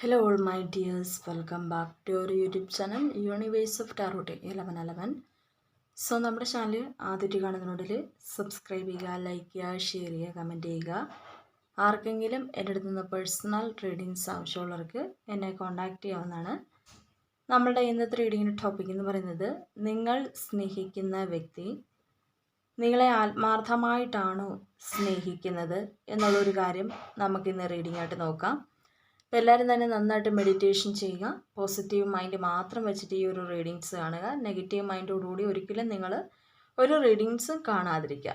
Hello all my dears welcome back to our YouTube channel universe of Tarot eleven eleven so നമ്മുടെ channel ആദ്യമായിട്ട് കാണുന്നതിനുള്ളിൽ subscribe ചെയ്യുക like ചെയ്യുക share ചെയ്യുക comment ചെയ്യുക. ആർക്കെങ്കിലും എന്റെ അടുത്ത് നിന്ന് പേഴ്സണൽ റീഡിങ്സ് ആവശ്യമുള്ളവർക്ക് എന്നെ കോൺടാക്റ്റ് ചെയ്യാവുന്നതാണ്. നമ്മളുടെ ഇന്നത്തെ റീഡിങ്ങിന്റെ ടോപ്പിക് എന്ന് പറയുന്നത് നിങ്ങൾ സ്നേഹിക്കുന്ന വ്യക്തി നിങ്ങളെ ആത്മാർത്ഥമായിട്ടാണോ സ്നേഹിക്കുന്നത് എന്നുള്ളൊരു കാര്യം നമുക്കിന്ന് റീഡിംഗ് ആയിട്ട് നോക്കാം. അപ്പോൾ എല്ലാവരും തന്നെ നന്നായിട്ട് മെഡിറ്റേഷൻ ചെയ്യുക. പോസിറ്റീവ് മൈൻഡ് മാത്രം വെച്ചിട്ട് ഈ ഒരു റീഡിങ്സ് കാണുക. നെഗറ്റീവ് മൈൻഡോടുകൂടി ഒരിക്കലും നിങ്ങൾ ഒരു റീഡിങ്സും കാണാതിരിക്കുക.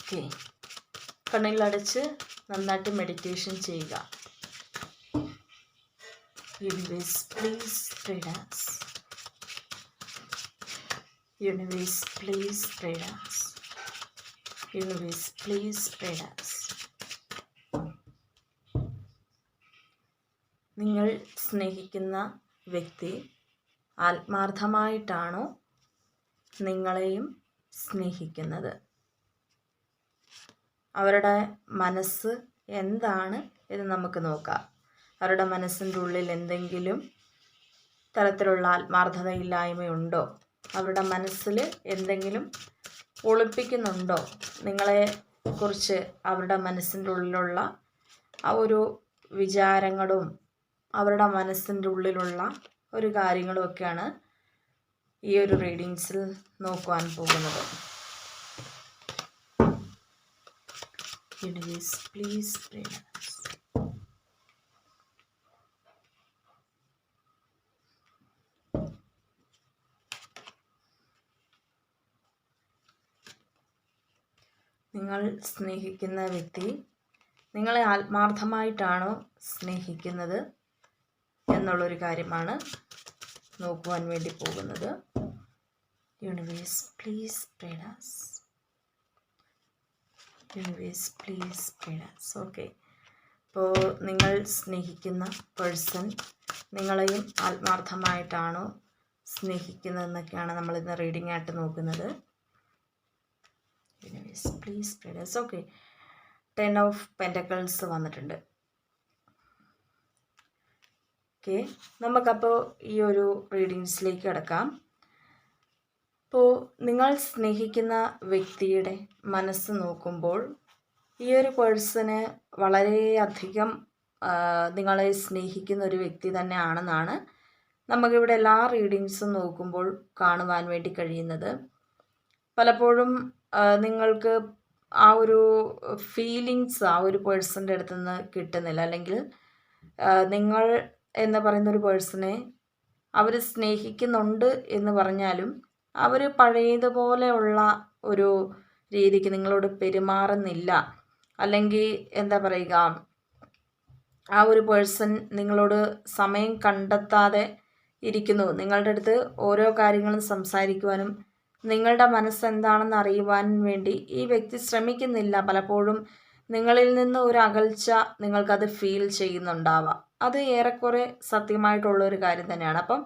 ഓക്കെ കണ്ണുകളടച്ച് നന്നായിട്ട് മെഡിറ്റേഷൻ ചെയ്യുക. Universe please relax universe please ട്രേഡാസ് please spread us. നിങ്ങൾ സ്നേഹിക്കുന്ന വ്യക്തി ആത്മാർത്ഥമായിട്ടാണോ നിങ്ങളെയും സ്നേഹിക്കുന്നത്? അവരുടെ മനസ്സ് എന്താണ് എന്ന് നമുക്ക് നോക്കാം. അവരുടെ മനസ്സിന്റെ ഉള്ളിൽ എന്തെങ്കിലും തരത്തിലുള്ള ആത്മാർത്ഥതയില്ലായ്മയുണ്ടോ? അവരുടെ മനസ്സിൽ എന്തെങ്കിലും ഒളിപ്പിക്കുന്നുണ്ടോ? നിങ്ങളെ കുറിച്ച് അവരുടെ മനസ്സിന്റെ ഉള്ളിലുള്ള ആ ഒരു വിചാരങ്ങളും അവരുടെ മനസ്സിന്റെ ഉള്ളിലുള്ള ഒരു കാര്യങ്ങളുമൊക്കെയാണ് ഈ ഒരു റീഡിങ്സിൽ നോക്കുവാൻ പോകുന്നത്. യൂണിവേഴ്സ് പ്ലീസ് പ്രേയേഴ്സ് നിങ്ങൾ സ്നേഹിക്കുന്ന വ്യക്തി നിങ്ങളെ ആത്മാർത്ഥമായിട്ടാണോ സ്നേഹിക്കുന്നത് എന്നുള്ളൊരു കാര്യമാണ് നോക്കുവാൻ വേണ്ടി പോകുന്നത്. Universe please പ്രീഡാസ് universe please പ്രീഡാസ് okay അപ്പോൾ നിങ്ങൾ സ്നേഹിക്കുന്ന പേഴ്സൺ നിങ്ങളെയും ആത്മാർത്ഥമായിട്ടാണോ സ്നേഹിക്കുന്നതെന്നൊക്കെയാണ് നമ്മളിന്ന് റീഡിംഗ് ആയിട്ട് നോക്കുന്നത്. യൂണിവേഴ്സ് പ്ലീസ് പ്രേഡേഴ്സ് ഓക്കെ ടെൻ ഓഫ് പെന്റക്കിൾസ് വന്നിട്ടുണ്ട്. ഓക്കെ നമുക്കപ്പോൾ ഈ ഒരു റീഡിങ്സിലേക്ക് കിടക്കാം. അപ്പോൾ നിങ്ങൾ സ്നേഹിക്കുന്ന വ്യക്തിയുടെ മനസ്സ് നോക്കുമ്പോൾ ഈ ഒരു പേഴ്സണ് വളരെയധികം നിങ്ങളെ സ്നേഹിക്കുന്ന ഒരു വ്യക്തി തന്നെയാണെന്നാണ് നമുക്കിവിടെ എല്ലാ റീഡിങ്സും നോക്കുമ്പോൾ കാണുവാൻ വേണ്ടി കഴിയുന്നത്. പലപ്പോഴും നിങ്ങൾക്ക് ആ ഒരു ഫീലിങ്സ് ആ ഒരു പേഴ്സന്റെ അടുത്ത് നിന്ന് കിട്ടുന്നില്ല. അല്ലെങ്കിൽ നിങ്ങൾ എന്ന് പറയുന്ന ഒരു പേഴ്സണെ അവർ സ്നേഹിക്കുന്നുണ്ട് എന്ന് പറഞ്ഞാലും അവർ പഴയതുപോലെയുള്ള ഒരു രീതിക്ക് നിങ്ങളോട് പെരുമാറുന്നില്ല. അല്ലെങ്കിൽ എന്താ പറയുക ആ ഒരു പേഴ്സൺ നിങ്ങളോട് സമയം കണ്ടെത്താതെ ഇരിക്കുന്നു. നിങ്ങളുടെ അടുത്ത് ഓരോ കാര്യങ്ങളും സംസാരിക്കുവാനും നിങ്ങളുടെ മനസ്സെന്താണെന്ന് അറിയുവാൻ വേണ്ടി ഈ വ്യക്തി ശ്രമിക്കുന്നില്ല. പലപ്പോഴും നിങ്ങളിൽ നിന്ന് ഒരു അകൽച്ച നിങ്ങൾക്കത് ഫീൽ ചെയ്യുന്നുണ്ടാവാം. അത് ഏറെക്കുറെ സത്യമായിട്ടുള്ള ഒരു കാര്യം തന്നെയാണ്. അപ്പം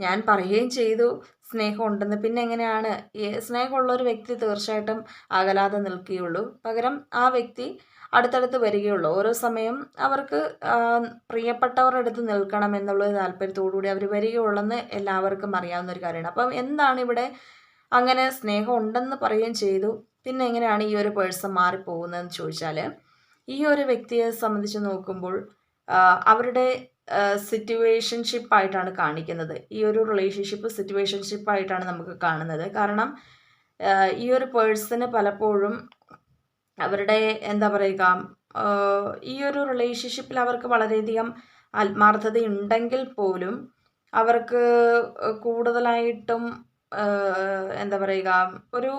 ഞാൻ പറയുകയും ചെയ്തു സ്നേഹം ഉണ്ടെന്ന് പിന്നെ എങ്ങനെയാണ്? സ്നേഹമുള്ള ഒരു വ്യക്തി തീർച്ചയായിട്ടും അകലാതെ നിൽക്കുകയുള്ളൂ. പകരം ആ വ്യക്തി അടുത്തടുത്ത് വരികയുള്ളൂ. ഓരോ സമയം അവർക്ക് പ്രിയപ്പെട്ടവരുടെ അടുത്ത് നിൽക്കണം എന്നുള്ള താല്പര്യത്തോടുകൂടി അവർ വരികയുള്ളെന്ന് എല്ലാവർക്കും അറിയാവുന്ന ഒരു കാര്യമാണ്. അപ്പം എന്താണ് ഇവിടെ അങ്ങനെ സ്നേഹം ഉണ്ടെന്ന് പറയുകയും ചെയ്തു. പിന്നെ എങ്ങനെയാണ് ഈ ഒരു പേഴ്സൺ മാറിപ്പോകുന്നതെന്ന് ചോദിച്ചാൽ ഈ ഒരു വ്യക്തിയെ സംബന്ധിച്ച് നോക്കുമ്പോൾ അവരുടെ സിറ്റുവേഷൻഷിപ്പ് ആയിട്ടാണ് കാണിക്കുന്നത്. ഈ ഒരു റിലേഷൻഷിപ്പ് സിറ്റുവേഷൻഷിപ്പ് ആയിട്ടാണ് നമുക്ക് കാണുന്നത്. കാരണം ഈ ഒരു പേഴ്സണ് പലപ്പോഴും അവരുടെ എന്താ പറയുക ഈ ഒരു റിലേഷൻഷിപ്പിൽ അവർക്ക് വളരെയധികം ആത്മാർത്ഥതയുണ്ടെങ്കിൽ പോലും അവർക്ക് കൂടുതലായിട്ടും എന്താ പറയുക ഒരു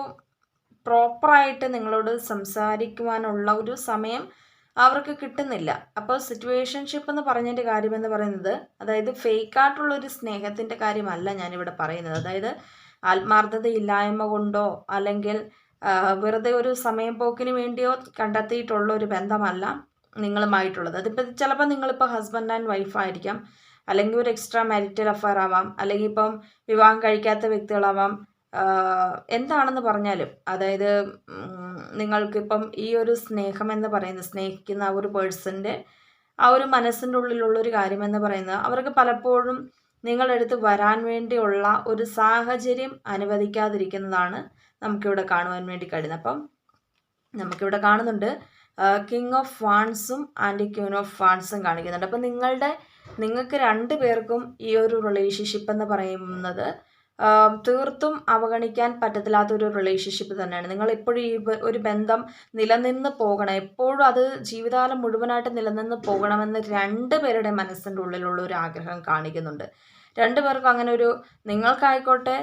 പ്രോപ്പറായിട്ട് നിങ്ങളോട് സംസാരിക്കുവാനുള്ള ഒരു സമയം അവർക്ക് കിട്ടുന്നില്ല. അപ്പോൾ സിറ്റുവേഷൻഷിപ്പ് എന്ന് പറഞ്ഞതിന്റെ കാര്യമെന്ന് പറയുന്നത് അതായത് ഫേക്കായിട്ടുള്ള ഒരു സ്നേഹത്തിന്റെ കാര്യമല്ല ഞാനിവിടെ പറയുന്നത്. അതായത് ആത്മാർത്ഥത ഇല്ലായ്മ കൊണ്ടോ അല്ലെങ്കിൽ വെറുതെ ഒരു സമയം പോക്കിന് വേണ്ടിയോ കണ്ടെത്തിയിട്ടുള്ള ഒരു ബന്ധമല്ല നിങ്ങളുമായിട്ടുള്ളത്. അതിപ്പോൾ ചിലപ്പോൾ നിങ്ങളിപ്പോൾ ഹസ്ബൻഡ് ആൻഡ് വൈഫ് ആയിരിക്കാം. അല്ലെങ്കിൽ ഒരു എക്സ്ട്രാ മാരിറ്റൽ അഫയർ ആവാം അല്ലെങ്കിൽ ഇപ്പം വിവാഹം കഴിക്കാത്ത വ്യക്തികളാവാം എന്താണെന്ന് പറഞ്ഞാലും അതായത് നിങ്ങൾക്കിപ്പം ഈ ഒരു സ്നേഹം എന്ന് പറയുന്നത് സ്നേഹിക്കുന്ന ആ ഒരു പേഴ്സന്റെ ആ ഒരു മനസ്സിന്റെ ഉള്ളിലുള്ളൊരു കാര്യമെന്ന് പറയുന്നത് അവർക്ക് പലപ്പോഴും നിങ്ങളടുത്ത് വരാൻ വേണ്ടിയുള്ള ഒരു സാഹചര്യം അനുവദിക്കാതിരിക്കുന്നതാണ് നമുക്കിവിടെ കാണുവാൻ വേണ്ടി കഴിയുന്നത്. അപ്പം നമുക്കിവിടെ കാണുന്നുണ്ട് കിങ് ഓഫ് ഫാൻസും ആൻഡ് ക്യൂൻ ഓഫ് ഫാൻസും കാണിക്കുന്നുണ്ട്. അപ്പം നിങ്ങളുടെ നിങ്ങൾക്ക് രണ്ട് പേർക്കും ഈ ഒരു റിലേഷൻഷിപ്പ് എന്ന് പറയുന്നത് തീർത്തും അവഗണിക്കാൻ പറ്റത്തില്ലാത്തൊരു റിലേഷൻഷിപ്പ് തന്നെയാണ്. നിങ്ങൾ എപ്പോഴും ഈ ഒരു ബന്ധം നിലനിന്ന് പോകണം. എപ്പോഴും അത് ജീവിതകാലം മുഴുവനായിട്ട് നിലനിന്ന് പോകണമെന്ന് രണ്ട് പേരുടെ മനസ്സിന്റെ ഉള്ളിലുള്ള ഒരു ആഗ്രഹം കാണിക്കുന്നുണ്ട്. രണ്ടു പേർക്കും അങ്ങനെ ഒരു നിങ്ങൾക്കായിക്കോട്ടെ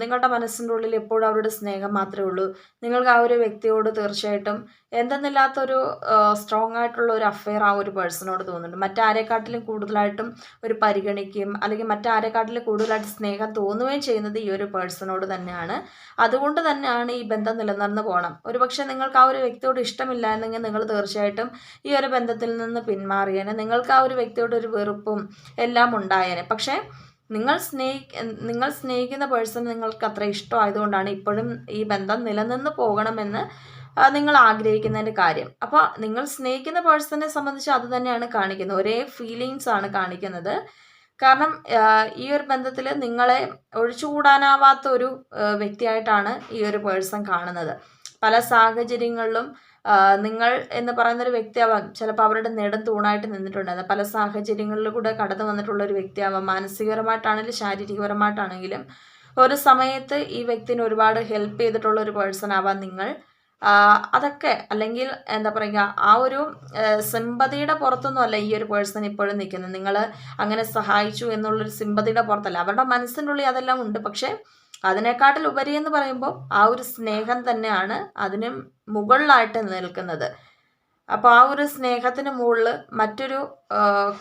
നിങ്ങളുടെ മനസ്സിന്റെ ഉള്ളിൽ എപ്പോഴും അവരുടെ സ്നേഹം മാത്രമേ ഉള്ളൂ. നിങ്ങൾക്ക് ആ ഒരു വ്യക്തിയോട് തീർച്ചയായിട്ടും എന്തെന്നില്ലാത്തൊരു സ്ട്രോങ് ആയിട്ടുള്ള ഒരു അഫെയർ ആ ഒരു പേഴ്സണോട് തോന്നുന്നുണ്ട്. മറ്റാരെക്കാട്ടിലും കൂടുതലായിട്ടും ഒരു പരിഗണിക്കുകയും അല്ലെങ്കിൽ മറ്റാരെക്കാട്ടിലും കൂടുതലായിട്ട് സ്നേഹം തോന്നുകയും ചെയ്യുന്നത് ഈ ഒരു പേഴ്സണോട് തന്നെയാണ്. അതുകൊണ്ട് തന്നെയാണ് ഈ ബന്ധം നിലനിർന്നു പോകണം ഒരുപക്ഷെ നിങ്ങൾക്ക് ആ ഒരു വ്യക്തിയോട് ഇഷ്ടമില്ല എന്നെങ്കിൽ നിങ്ങൾ തീർച്ചയായിട്ടും ഈ ഒരു ബന്ധത്തിൽ നിന്ന് പിന്മാറിയേനെ. നിങ്ങൾക്ക് ആ ഒരു വ്യക്തിയോട് ഒരു വെറുപ്പും എല്ലാം ഉണ്ടായേനെ. പക്ഷേ നിങ്ങൾ സ്നേഹി നിങ്ങൾ സ്നേഹിക്കുന്ന പേഴ്സൺ നിങ്ങൾക്ക് അത്ര ഇഷ്ടമായതുകൊണ്ടാണ് ഇപ്പോഴും ഈ ബന്ധം നിലനിന്ന് പോകണമെന്ന് നിങ്ങൾ ആഗ്രഹിക്കുന്നതിന്റെ കാര്യം. അപ്പോൾ നിങ്ങൾ സ്നേഹിക്കുന്ന പേഴ്സണെ സംബന്ധിച്ച് അത് തന്നെയാണ് കാണിക്കുന്നത്. ഒരേ ഫീലിങ്സ് ആണ് കാണിക്കുന്നത്. കാരണം ഈ ഒരു ബന്ധത്തിൽ നിങ്ങളെ ഒഴിച്ചുകൂടാനാവാത്ത ഒരു വ്യക്തിയായിട്ടാണ് ഈ ഒരു പേഴ്സൺ കാണുന്നത്. പല സാഹചര്യങ്ങളിലും നിങ്ങൾ എന്ന് പറയുന്നൊരു വ്യക്തിയാവാം. ചിലപ്പോൾ അവരുടെ നെടും തൂണായിട്ട് നിന്നിട്ടുണ്ട് പല സാഹചര്യങ്ങളിലും കൂടെ കടന്നു വന്നിട്ടുള്ള ഒരു വ്യക്തിയാവാം. മാനസികപരമായിട്ടാണെങ്കിലും ശാരീരികപരമായിട്ടാണെങ്കിലും ഒരു സമയത്ത് ഈ വ്യക്തിന് ഒരുപാട് ഹെൽപ്പ് ചെയ്തിട്ടുള്ള ഒരു പേഴ്സൺ ആവാം നിങ്ങൾ. അതൊക്കെ അല്ലെങ്കിൽ എന്താ പറയുക ആ ഒരു സിമ്പതിയുടെ പുറത്തൊന്നും അല്ല ഈ ഒരു പേഴ്സൺ ഇപ്പോഴും നിൽക്കുന്നത്. നിങ്ങൾ അങ്ങനെ സഹായിച്ചു എന്നുള്ളൊരു സിമ്പതിയുടെ പുറത്തല്ല. അവരുടെ മനസ്സിനുള്ളിൽ അതെല്ലാം ഉണ്ട്. പക്ഷേ അതിനേക്കാട്ടിൽ ഉപരി എന്ന് പറയുമ്പോൾ ആ ഒരു സ്നേഹം തന്നെയാണ് അതിനും മുകളിലായിട്ട് നിൽക്കുന്നത്. അപ്പോൾ ആ ഒരു സ്നേഹത്തിന് മുകളിൽ മറ്റൊരു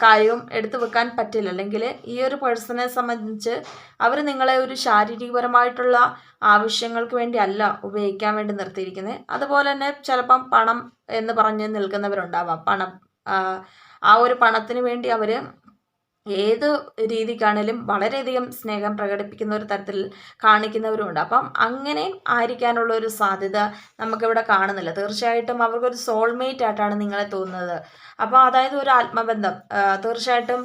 കാര്യവും എടുത്തു വെക്കാൻ പറ്റില്ല. അല്ലെങ്കിൽ ഈ ഒരു പേഴ്സണെ സംബന്ധിച്ച് അവർ നിങ്ങളെ ഒരു ശാരീരികപരമായിട്ടുള്ള ആവശ്യങ്ങൾക്ക് വേണ്ടി അല്ല ഉപയോഗിക്കാൻ വേണ്ടി നിർത്തിയിരിക്കുന്നത് അതുപോലെ തന്നെ ചിലപ്പം പണം എന്ന് പറഞ്ഞ് നിൽക്കുന്നവരുണ്ടാവാം. പണം ആ ഒരു പണത്തിന് വേണ്ടി അവർ ഏത് രീതിക്കാണേലും വളരെയധികം സ്നേഹം പ്രകടിപ്പിക്കുന്ന ഒരു തരത്തിൽ കാണിക്കുന്നവരുമുണ്ട്. അപ്പം അങ്ങനെ ആയിരിക്കാനുള്ള ഒരു സാധ്യത നമുക്കിവിടെ കാണുന്നില്ല. തീർച്ചയായിട്ടും അവർക്കൊരു സോൾമേറ്റ് ആയിട്ടാണ് നിങ്ങളെ തോന്നുന്നത്. അപ്പോൾ അതായത് ഒരു ആത്മബന്ധം. തീർച്ചയായിട്ടും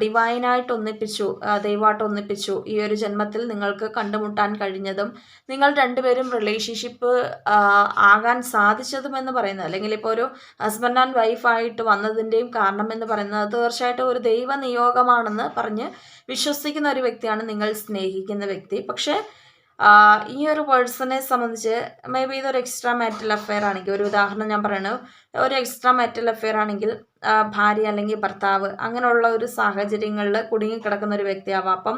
ഡിവൈനായിട്ട് ഒന്നിപ്പിച്ചു ദൈവമായിട്ട് ഒന്നിപ്പിച്ചു ഈ ഒരു ജന്മത്തിൽ നിങ്ങൾക്ക് കണ്ടുമുട്ടാൻ കഴിഞ്ഞതും നിങ്ങൾ രണ്ടുപേരും റിലേഷൻഷിപ്പ് ആകാൻ സാധിച്ചതും എന്ന് പറയുന്നത് അല്ലെങ്കിൽ ഇപ്പോൾ ഒരു ഹസ്ബൻഡ് ആൻഡ് വൈഫായിട്ട് വന്നതിന്റെയും കാരണം എന്ന് പറയുന്നത് തീർച്ചയായിട്ടും ഒരു ദൈവ നിയോഗമാണെന്ന് പറഞ്ഞ് വിശ്വസിക്കുന്ന ഒരു വ്യക്തിയാണ് നിങ്ങൾ സ്നേഹിക്കുന്ന വ്യക്തി. പക്ഷേ ഈ ഒരു പേഴ്സണെ സംബന്ധിച്ച് മേ ബി ഇതൊരു എക്സ്ട്രാ മാറ്റൽ അഫെയർ ആണെങ്കിൽ ഒരു ഉദാഹരണം ഞാൻ പറയുന്നത് ഒരു എക്സ്ട്രാ മാറ്റൽ അഫെയർ ആണെങ്കിൽ ഭാര്യ അല്ലെങ്കിൽ ഭർത്താവ് അങ്ങനെയുള്ള ഒരു സാഹചര്യങ്ങളിൽ കുടുങ്ങിക്കിടക്കുന്ന ഒരു വ്യക്തിയാവാം. അപ്പം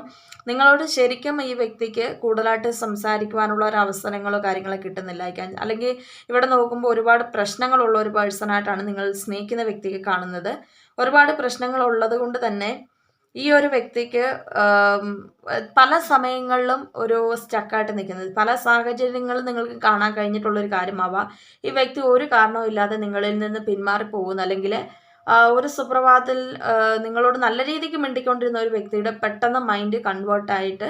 നിങ്ങളോട് ശരിക്കും ഈ വ്യക്തിക്ക് കൂടുതലായിട്ട് സംസാരിക്കുവാനുള്ള ഒരു അവസരങ്ങളോ കാര്യങ്ങളോ കിട്ടുന്നില്ല. അല്ലെങ്കിൽ ഇവിടെ നോക്കുമ്പോൾ ഒരുപാട് പ്രശ്നങ്ങളുള്ള ഒരു പേഴ്സണായിട്ടാണ് നിങ്ങൾ സ്നേഹിക്കുന്ന വ്യക്തിക്ക് കാണുന്നത്. ഒരുപാട് പ്രശ്നങ്ങൾ ഉള്ളത് കൊണ്ട് തന്നെ ഈ ഒരു വ്യക്തിക്ക് പല സമയങ്ങളിലും ഒരു സ്റ്റക്കായിട്ട് നിൽക്കുന്നത്. പല സാഹചര്യങ്ങളും നിങ്ങൾക്ക് കാണാൻ കഴിഞ്ഞിട്ടുള്ളൊരു കാര്യമാവാം. ഈ വ്യക്തി ഒരു കാരണവും ഇല്ലാതെ നിങ്ങളിൽ നിന്ന് പിന്മാറി പോകുന്ന. അല്ലെങ്കിൽ ഒരു സുപ്രഭാതത്തിൽ നിങ്ങളോട് നല്ല രീതിക്ക് മിണ്ടിക്കൊണ്ടിരുന്ന ഒരു വ്യക്തിയുടെ പെട്ടെന്ന് മൈൻഡ് കൺവേർട്ടായിട്ട്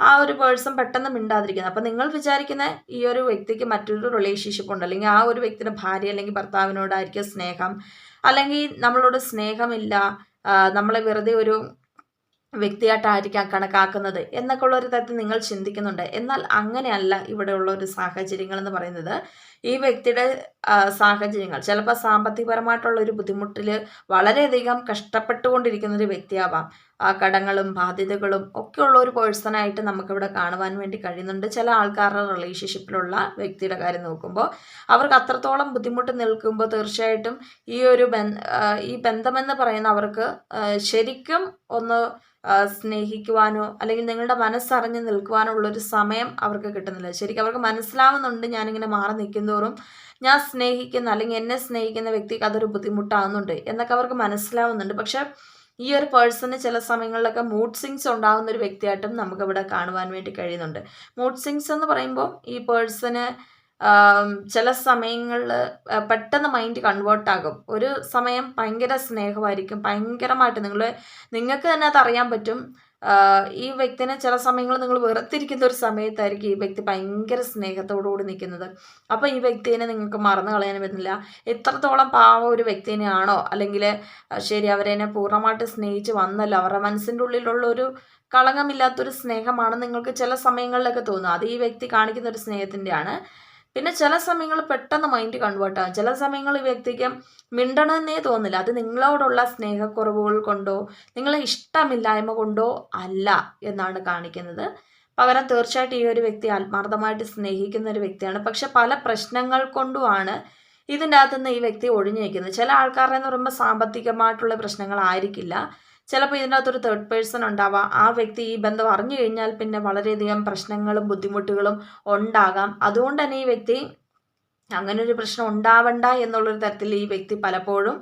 ആ ഒരു പേഴ്സൺ പെട്ടെന്ന് മിണ്ടാതിരിക്കുന്നത് അപ്പം നിങ്ങൾ വിചാരിക്കുന്ന ഈ ഒരു വ്യക്തിക്ക് മറ്റൊരു റിലേഷൻഷിപ്പ് ഉണ്ട്. അല്ലെങ്കിൽ ആ ഒരു വ്യക്തിയുടെ ഭാര്യ അല്ലെങ്കിൽ ഭർത്താവിനോടായിരിക്കും സ്നേഹം. അല്ലെങ്കിൽ നമ്മളോട് സ്നേഹമില്ല. നമ്മളെ വെറുതെ ഒരു വ്യക്തിയായിട്ടായിരിക്കാം കണക്കാക്കുന്നത് എന്നൊക്കെ ഉള്ള ഒരു തരത്തിൽ നിങ്ങൾ ചിന്തിക്കുന്നുണ്ട്. എന്നാൽ അങ്ങനെയല്ല ഇവിടെയുള്ള ഒരു സാഹചര്യങ്ങൾ എന്ന് പറയുന്നത്. ഈ വ്യക്തിയുടെ സാഹചര്യങ്ങൾ ചിലപ്പോൾ സാമ്പത്തികപരമായിട്ടുള്ള ഒരു ബുദ്ധിമുട്ടിൽ വളരെയധികം കഷ്ടപ്പെട്ടുകൊണ്ടിരിക്കുന്ന ഒരു വ്യക്തിയാവാം. കടങ്ങളും ബാധ്യതകളും ഒക്കെ ഉള്ള ഒരു പേഴ്സണായിട്ട് നമുക്കിവിടെ കാണുവാൻ വേണ്ടി കഴിയുന്നുണ്ട്. ചില ആൾക്കാരുടെ റിലേഷൻഷിപ്പിലുള്ള വ്യക്തിയുടെ കാര്യം നോക്കുമ്പോൾ അവർക്ക് അത്രത്തോളം ബുദ്ധിമുട്ട് നിൽക്കുമ്പോൾ തീർച്ചയായിട്ടും ഈ ഒരു ഈ ബന്ധമെന്ന് പറയുന്ന അവർക്ക് ശരിക്കും ഒന്ന് സ്നേഹിക്കുവാനോ അല്ലെങ്കിൽ നിങ്ങളുടെ മനസ്സറിഞ്ഞ് നിൽക്കുവാനോ ഉള്ളൊരു സമയം അവർക്ക് കിട്ടുന്നില്ല. ശരിക്കും അവർക്ക് മനസ്സിലാവുന്നുണ്ട് ഞാനിങ്ങനെ മാറി നിൽക്കുന്നതോറും ഞാൻ സ്നേഹിക്കുന്ന അല്ലെങ്കിൽ എന്നെ സ്നേഹിക്കുന്ന വ്യക്തിക്ക് അതൊരു ബുദ്ധിമുട്ടാവുന്നുണ്ട് എന്നൊക്കെ അവർക്ക് മനസ്സിലാവുന്നുണ്ട്. പക്ഷെ ഈ ഒരു പേഴ്സണ് ചില സമയങ്ങളിലൊക്കെ മൂഡ് സിങ്സ് ഉണ്ടാകുന്ന ഒരു വ്യക്തിയായിട്ടും നമുക്കിവിടെ കാണുവാൻ വേണ്ടി കഴിയുന്നുണ്ട്. മൂഡ് സിങ്സ് എന്ന് പറയുമ്പോൾ ഈ പേഴ്സണ് ചില സമയങ്ങളിൽ പെട്ടെന്ന് മൈൻഡ് കൺവേർട്ടാകും ഒരു സമയം ഭയങ്കര സ്നേഹമായിരിക്കും ഭയങ്കരമായിട്ട് നിങ്ങൾ നിങ്ങൾക്ക് തന്നെ അത് അറിയാൻ പറ്റും. ഈ വ്യക്തിനെ ചില സമയങ്ങളിൽ നിങ്ങൾ വെറുത്തിരിക്കുന്ന ഒരു സമയത്തായിരിക്കും ഈ വ്യക്തി ഭയങ്കര സ്നേഹത്തോടുകൂടി നിൽക്കുന്നത്. അപ്പോൾ ഈ വ്യക്തിനെ നിങ്ങൾക്ക് മറന്നു കളയാൻ പറ്റുന്നില്ല. എത്രത്തോളം പാവം ഒരു വ്യക്തിനെയാണോ അല്ലെങ്കിൽ ശരി അവരെന്നെ പൂർണമായിട്ട് സ്നേഹിച്ച് വന്നല്ലോ. അവരുടെ മനസ്സിന്റെ ഉള്ളിലുള്ള ഒരു കളങ്കമില്ലാത്തൊരു സ്നേഹമാണ് നിങ്ങൾക്ക് ചില സമയങ്ങളിലൊക്കെ തോന്നുന്നത്. അത് ഈ വ്യക്തി കാണിക്കുന്ന ഒരു സ്നേഹത്തിന്റെയാണ്. പിന്നെ ചില സമയങ്ങൾ പെട്ടെന്ന് മൈൻഡ് കൺവേർട്ട് ആകും ചില സമയങ്ങൾ ഈ വ്യക്തിക്ക് മിണ്ടണമെന്നേ തോന്നില്ല. അത് നിങ്ങളോടുള്ള സ്നേഹക്കുറവുകൾ കൊണ്ടോ നിങ്ങളെ ഇഷ്ടമില്ലായ്മ കൊണ്ടോ അല്ല എന്നാണ് കാണിക്കുന്നത്. പകരം തീർച്ചയായിട്ടും ഈ ഒരു വ്യക്തി ആത്മാർത്ഥമായിട്ട് സ്നേഹിക്കുന്ന ഒരു വ്യക്തിയാണ്. പക്ഷെ പല പ്രശ്നങ്ങൾ കൊണ്ടുമാണ് ഇതിന്റെ അകത്തുനിന്ന് ഈ വ്യക്തി ഒഴിഞ്ഞു നിൽക്കുന്നത് ചില ആൾക്കാരുടെ എന്ന് പറയുമ്പോൾ സാമ്പത്തികമായിട്ടുള്ള പ്രശ്നങ്ങളായിരിക്കില്ല. ചിലപ്പോൾ ഇതിനകത്തൊരു തേർഡ് പേഴ്സൺ ഉണ്ടാവാം. ആ വ്യക്തി ഈ ബന്ധം അറിഞ്ഞു കഴിഞ്ഞാൽ പിന്നെ വളരെയധികം പ്രശ്നങ്ങളും ബുദ്ധിമുട്ടുകളും ഉണ്ടാകാം. അതുകൊണ്ട് തന്നെ ഈ വ്യക്തി അങ്ങനെ ഒരു പ്രശ്നം ഉണ്ടാവണ്ട എന്നുള്ളൊരു തരത്തിൽ ഈ വ്യക്തി പലപ്പോഴും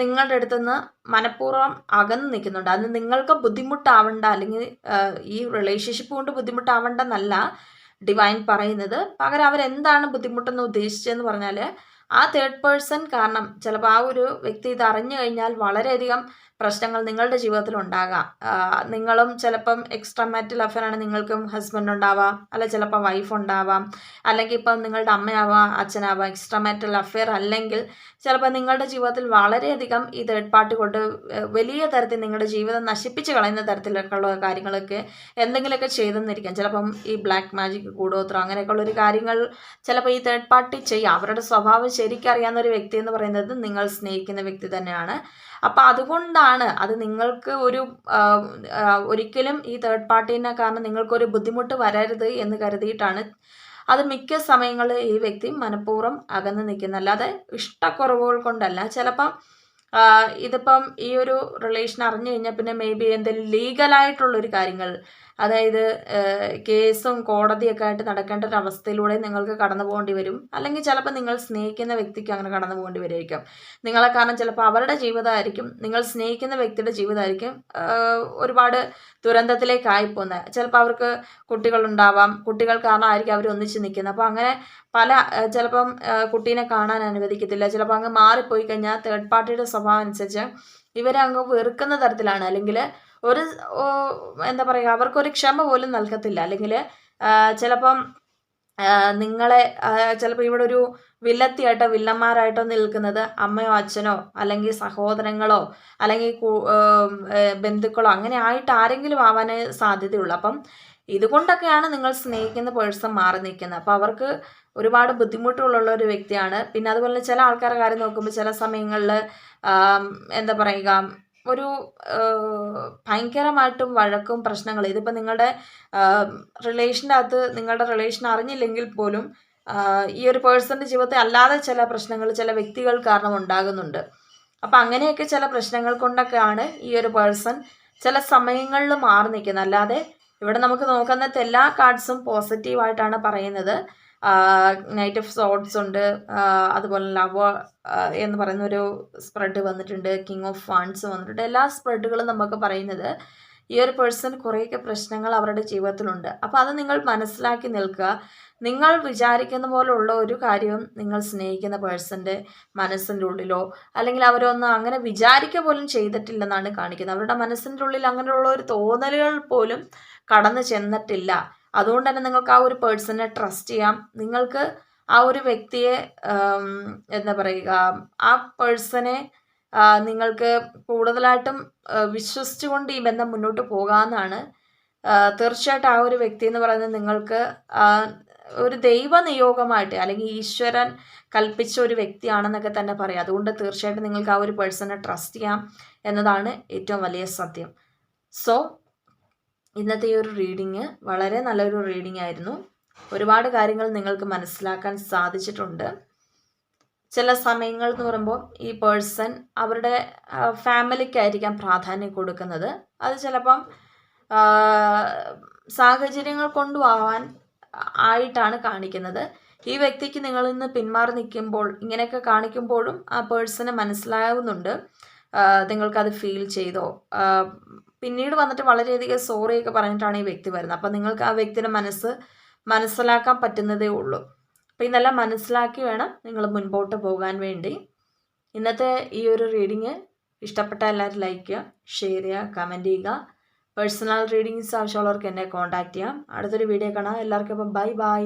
നിങ്ങളുടെ അടുത്തുനിന്ന് മനഃപൂർവം അകന്ന് നിൽക്കുന്നുണ്ട്. അത് നിങ്ങൾക്ക് ബുദ്ധിമുട്ടാവണ്ട അല്ലെങ്കിൽ ഈ റിലേഷൻഷിപ്പ് കൊണ്ട് ബുദ്ധിമുട്ടാവണ്ടെന്നല്ല ഡിവൈൻ പറയുന്നത്. പകരം അവരെന്താണ് ബുദ്ധിമുട്ടെന്ന് ഉദ്ദേശിച്ചതെന്ന് പറഞ്ഞാൽ ആ തേർഡ് പേഴ്സൺ കാരണം ചിലപ്പോൾ ആ ഒരു വ്യക്തി ഇത് അറിഞ്ഞു കഴിഞ്ഞാൽ വളരെയധികം പ്രശ്നങ്ങൾ നിങ്ങളുടെ ജീവിതത്തിൽ ഉണ്ടാകാം. നിങ്ങളും ചിലപ്പം എക്സ്ട്രാ മാറ്റൽ അഫയറാണ് നിങ്ങൾക്കും ഹസ്ബൻഡ് ഉണ്ടാവാം അല്ല ചിലപ്പോൾ വൈഫ് ഉണ്ടാവാം അല്ലെങ്കിൽ ഇപ്പം നിങ്ങളുടെ അമ്മയാവാം അച്ഛനാവാം എക്സ്ട്രാ മാറ്റൽ അഫയർ അല്ലെങ്കിൽ ചിലപ്പോൾ നിങ്ങളുടെ ജീവിതത്തിൽ വളരെയധികം ഈ തേർഡ് പാർട്ടി കൊണ്ട് വലിയ തരത്തിൽ നിങ്ങളുടെ ജീവിതം നശിപ്പിച്ച് കളയുന്ന തരത്തിലൊക്കെയുള്ള കാര്യങ്ങളൊക്കെ എന്തെങ്കിലുമൊക്കെ ചെയ്തെന്നിരിക്കാം. ചിലപ്പം ഈ ബ്ലാക്ക് മാജിക് കൂടോത്രം അങ്ങനെയൊക്കെയുള്ള ഒരു കാര്യങ്ങൾ ചിലപ്പോൾ ഈ തേർഡ് പാർട്ടി ചെയ്യാം. അവരുടെ സ്വഭാവം ശരിക്കറിയാവുന്ന ഒരു വ്യക്തി എന്ന് പറയുന്നത് നിങ്ങൾ സ്നേഹിക്കുന്ന വ്യക്തി തന്നെയാണ്. അപ്പം അതുകൊണ്ടാണ് അത് നിങ്ങൾക്ക് ഒരു ഒരിക്കലും ഈ തേർഡ് പാർട്ടീനെ കാരണം നിങ്ങൾക്കൊരു ബുദ്ധിമുട്ട് വരരുത് എന്ന് കരുതിയിട്ടാണ് അത് മിക്ക സമയങ്ങളിൽ ഈ വ്യക്തി മനഃപൂർവം അകന്ന് നിൽക്കുന്നത്. അല്ലാതെ ഇഷ്ടക്കുറവുകൾ കൊണ്ടല്ല. ചിലപ്പം ഇതിപ്പം ഈ ഒരു റിലേഷൻ അറിഞ്ഞു കഴിഞ്ഞാൽ പിന്നെ മേ ബി എന്തെങ്കിലും ലീഗലായിട്ടുള്ളൊരു കാര്യങ്ങൾ അതായത് കേസും കോടതിയൊക്കെ ആയിട്ട് നടക്കേണ്ട ഒരു അവസ്ഥയിലൂടെ നിങ്ങൾക്ക് കടന്നു പോകേണ്ടി വരും. അല്ലെങ്കിൽ ചിലപ്പോൾ നിങ്ങൾ സ്നേഹിക്കുന്ന വ്യക്തിക്ക് അങ്ങനെ കടന്നു പോകേണ്ടി വരുമായിരിക്കും നിങ്ങളെ കാരണം ചിലപ്പോൾ അവരുടെ ജീവിതമായിരിക്കും നിങ്ങൾ സ്നേഹിക്കുന്ന വ്യക്തിയുടെ ജീവിതമായിരിക്കും ഒരുപാട് ദുരന്തത്തിലേക്കായി പോകുന്നത് ചിലപ്പോൾ അവർക്ക് കുട്ടികളുണ്ടാവാം കുട്ടികൾ കാരണമായിരിക്കും അവർ ഒന്നിച്ച് നിൽക്കുന്നത്. അപ്പോൾ അങ്ങനെ പല ചിലപ്പം കുട്ടീനെ കാണാൻ അനുവദിക്കത്തില്ല. ചിലപ്പോൾ അങ്ങ് മാറിപ്പോയി കഴിഞ്ഞാൽ തേർഡ് പാർട്ടിയുടെ സ്വഭാവം അനുസരിച്ച് ഇവരെ അങ്ങ് വെറുക്കുന്ന തരത്തിലാണ്. അല്ലെങ്കിൽ ഒരു എന്താ പറയുക അവർക്കൊരു ക്ഷമ പോലും നൽകത്തില്ല. അല്ലെങ്കിൽ ചിലപ്പം നിങ്ങളെ ചിലപ്പോൾ ഇവിടെ ഒരു വില്ലത്തിയായിട്ടോ വില്ലന്മാരായിട്ടോ നിൽക്കുന്നത് അമ്മയോ അച്ഛനോ അല്ലെങ്കിൽ സഹോദരങ്ങളോ അല്ലെങ്കിൽ ബന്ധുക്കളോ അങ്ങനെ ആയിട്ട് ആരെങ്കിലും ആവാനേ സാധ്യതയുള്ളൂ. അപ്പം ഇതുകൊണ്ടൊക്കെയാണ് നിങ്ങൾ സ്നേഹിക്കുന്ന പേഴ്സൺ മാറി നിൽക്കുന്നത്. അപ്പോൾ അവർക്ക് ഒരുപാട് ബുദ്ധിമുട്ടുകളുള്ള ഒരു വ്യക്തിയാണ്. പിന്നെ അതുപോലെ ചില ആൾക്കാരുടെ കാര്യം നോക്കുമ്പോൾ ചില സമയങ്ങളിൽ എന്താ പറയുക ഒരു ഭയങ്കരമായിട്ടും വഴക്കും പ്രശ്നങ്ങൾ. ഇതിപ്പോൾ നിങ്ങളുടെ റിലേഷന്റെ അകത്ത് നിങ്ങളുടെ റിലേഷൻ അറിഞ്ഞില്ലെങ്കിൽ പോലും ഈ ഒരു പേഴ്സന്റെ ജീവിതത്തിൽ അല്ലാതെ ചില പ്രശ്നങ്ങൾ ചില വ്യക്തികൾ കാരണം ഉണ്ടാകുന്നുണ്ട്. അപ്പം അങ്ങനെയൊക്കെ ചില പ്രശ്നങ്ങൾ കൊണ്ടൊക്കെയാണ് ഈ ഒരു പേഴ്സൺ ചില സമയങ്ങളിൽ മാറി നിൽക്കുന്നത്. അല്ലാതെ ഇവിടെ നമുക്ക് നോക്കുന്ന എല്ലാ കാർഡ്സും പോസിറ്റീവായിട്ടാണ് പറയുന്നത്. നൈറ്റ് ഓഫ് സോഡ്സ് ഉണ്ട്. അതുപോലെ ലവ് എന്ന് പറയുന്ന ഒരു സ്പ്രെഡ് വന്നിട്ടുണ്ട്. കിങ് ഓഫ് ഫാൻസ് വന്നിട്ടുണ്ട്. എല്ലാ സ്പ്രെഡുകളും നമുക്ക് പറയുന്നത് ഈ ഒരു പേഴ്സൺ കുറേയൊക്കെ പ്രശ്നങ്ങൾ അവരുടെ ജീവിതത്തിലുണ്ട്. അപ്പോൾ അത് നിങ്ങൾ മനസ്സിലാക്കി നിൽക്കുക. നിങ്ങൾ വിചാരിക്കുന്ന പോലുള്ള ഒരു കാര്യവും നിങ്ങൾ സ്നേഹിക്കുന്ന പേഴ്സന്റെ മനസ്സിന്റെ ഉള്ളിലോ അല്ലെങ്കിൽ അവരൊന്നും അങ്ങനെ വിചാരിക്കുക പോലും ചെയ്തിട്ടില്ലെന്നാണ് കാണിക്കുന്നത്. അവരുടെ മനസ്സിന്റെ ഉള്ളിൽ അങ്ങനെയുള്ള ഒരു തോന്നലുകൾ പോലും കടന്നു ചെന്നിട്ടില്ല. അതുകൊണ്ട് തന്നെ നിങ്ങൾക്ക് ആ ഒരു പേഴ്സണെ ട്രസ്റ്റ് ചെയ്യാം. നിങ്ങൾക്ക് ആ ഒരു വ്യക്തിയെ എന്താ പറയുക ആ പേഴ്സണെ നിങ്ങൾക്ക് കൂടുതലായിട്ടും വിശ്വസിച്ചുകൊണ്ട് ഈ ബന്ധം മുന്നോട്ട് പോകാമെന്നാണ് തീർച്ചയായിട്ടും ആ ഒരു വ്യക്തി എന്ന് പറയുന്നത് നിങ്ങൾക്ക് ഒരു ദൈവ നിയോഗമായിട്ട് അല്ലെങ്കിൽ ഈശ്വരൻ കൽപ്പിച്ച ഒരു വ്യക്തിയാണെന്നൊക്കെ തന്നെ പറയാം. അതുകൊണ്ട് തീർച്ചയായിട്ടും നിങ്ങൾക്ക് ആ ഒരു പേഴ്സണെ ട്രസ്റ്റ് ചെയ്യാം എന്നതാണ് ഏറ്റവും വലിയ സത്യം. സോ ഇന്നത്തെ ഈ ഒരു റീഡിങ് വളരെ നല്ലൊരു റീഡിംഗ് ആയിരുന്നു. ഒരുപാട് കാര്യങ്ങൾ നിങ്ങൾക്ക് മനസ്സിലാക്കാൻ സാധിച്ചിട്ടുണ്ട്. ചില സമയങ്ങൾ എന്ന് പറയുമ്പോൾ ഈ പേഴ്സൺ അവരുടെ ഫാമിലിക്കായിരിക്കാം പ്രാധാന്യം കൊടുക്കുന്നത്. അത് ചിലപ്പം സാഹചര്യങ്ങൾ കൊണ്ടുപോകാൻ ആയിട്ടാണ് കാണിക്കുന്നത്. ഈ വ്യക്തിക്ക് നിങ്ങളിൽ നിന്ന് പിന്മാറി നിൽക്കുമ്പോൾ ഇങ്ങനെയൊക്കെ കാണിക്കുമ്പോഴും ആ പേഴ്സണ് മനസ്സിലാവുന്നുണ്ട്. നിങ്ങൾക്കത് ഫീൽ ചെയ്തോ? പിന്നീട് വന്നിട്ട് വളരെയധികം സോറിയൊക്കെ പറഞ്ഞിട്ടാണ് ഈ വ്യക്തി വരുന്നത്. അപ്പം നിങ്ങൾക്ക് ആ വ്യക്തിയുടെ മനസ്സ് മനസ്സിലാക്കാൻ പറ്റുന്നതേ ഉള്ളൂ. അപ്പം ഇതെല്ലാം മനസ്സിലാക്കി വേണം നിങ്ങൾ മുൻപോട്ട് പോകാൻ വേണ്ടി. ഇന്നത്തെ ഈ ഒരു റീഡിങ് ഇഷ്ടപ്പെട്ട എല്ലാവരും ലൈക്ക് ചെയ്യുക ഷെയർ ചെയ്യുക കമന്റ് ചെയ്യുക. പേഴ്സണൽ റീഡിങ്സ് ആവശ്യമുള്ളവർക്ക് എന്നെ കോൺടാക്റ്റ് ചെയ്യാം. അടുത്തൊരു വീഡിയോ കാണാം. എല്ലാവർക്കും അപ്പം ബൈ ബൈ